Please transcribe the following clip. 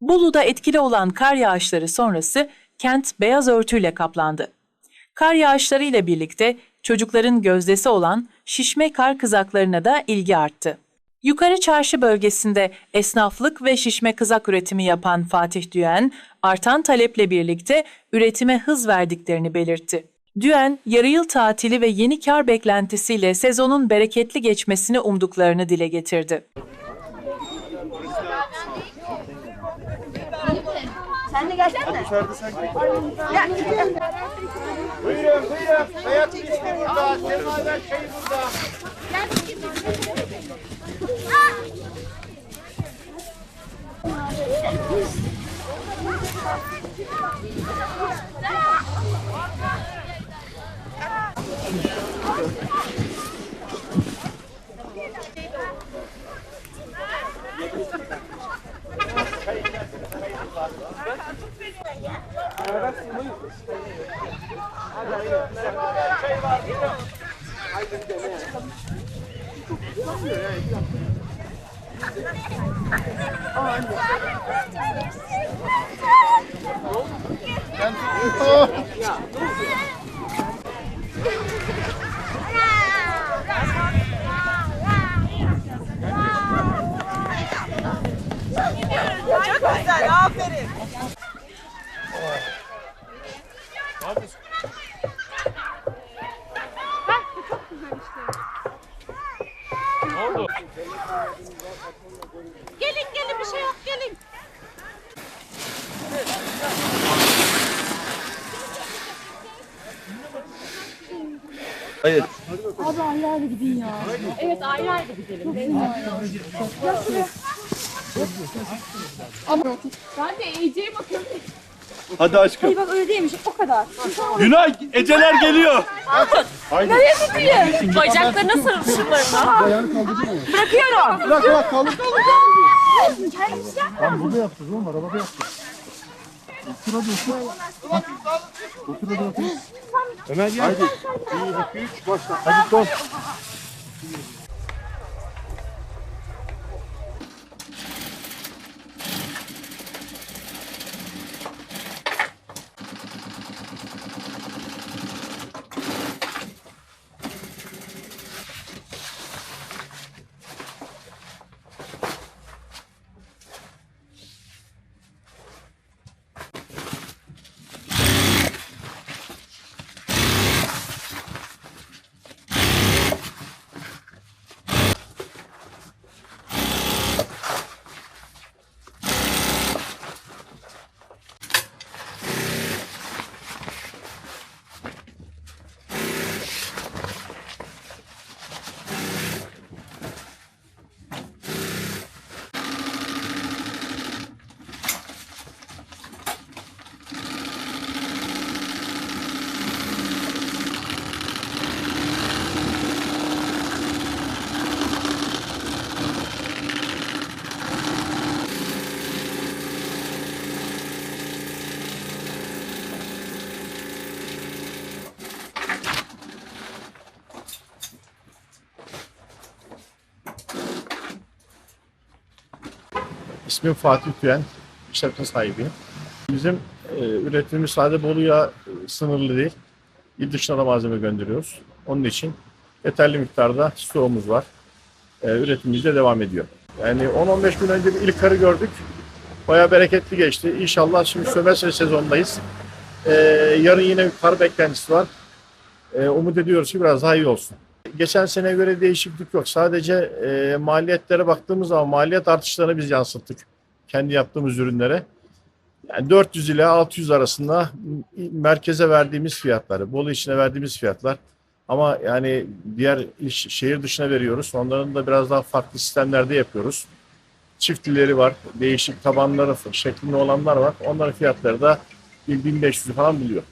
Bolu'da etkili olan kar yağışları sonrası kent beyaz örtüyle kaplandı. Kar yağışları ile birlikte çocukların gözdesi olan şişme kar kızaklarına da ilgi arttı. Yukarı Çarşı bölgesinde esnaflık ve şişme kızak üretimi yapan Fatih Düğen, artan taleple birlikte üretime hız verdiklerini belirtti. Düğen, yarı yıl tatili ve yeni kar beklentisiyle sezonun bereketli geçmesini umduklarını dile getirdi. Sen de gelsene. Buyurun buyurun. Hayat bisküvi burada. Semaver çayı burada. 야, Gelin gelin bir şey yok gelin. Hayır. Evet ayrı ayrı gidelim. Ama ben de Ece'ye bakıyorum. Hadi aşkım. Bak öyle değilmiş o kadar. Günay eceler geliyor. Nereye tutuyor? Bacakları nasıl şunlarına? Bırakıyorum. Bırak bırak kaldır. Kendisi yapma. Burada yapacağız oğlum arabada yapacağız. Otur hadi otur. Otur hadi otur. Ömer gel. Hadi. 1, 2, 3 başla. Hadi dön. İsmim Fatih Tüyen, işletme sahibiyim. Bizim e, üretimimiz sadece Bolu'ya e, sınırlı değil. İl dışına da malzeme gönderiyoruz. Onun için yeterli miktarda stoğumuz var. E, üretimimiz de devam ediyor. Yani 10-15 gün önce bir ilk karı gördük. Bayağı bereketli geçti. İnşallah şimdi sömestr sezonundayız. E, yarın yine bir kar beklentisi var. E, umut ediyoruz ki biraz daha iyi olsun. Geçen sene göre değişiklik yok. Sadece e, maliyetlere baktığımız zaman maliyet artışlarını biz yansıttık. Kendi yaptığımız ürünlere. Yani 400 ile 600 arasında merkeze verdiğimiz fiyatları, Bolu içine verdiğimiz fiyatlar. Ama yani diğer iş, şehir dışına veriyoruz. Onların da biraz daha farklı sistemlerde yapıyoruz. Çiftlileri var, değişik tabanları şeklinde olanlar var. Onların fiyatları da 1500 falan buluyor.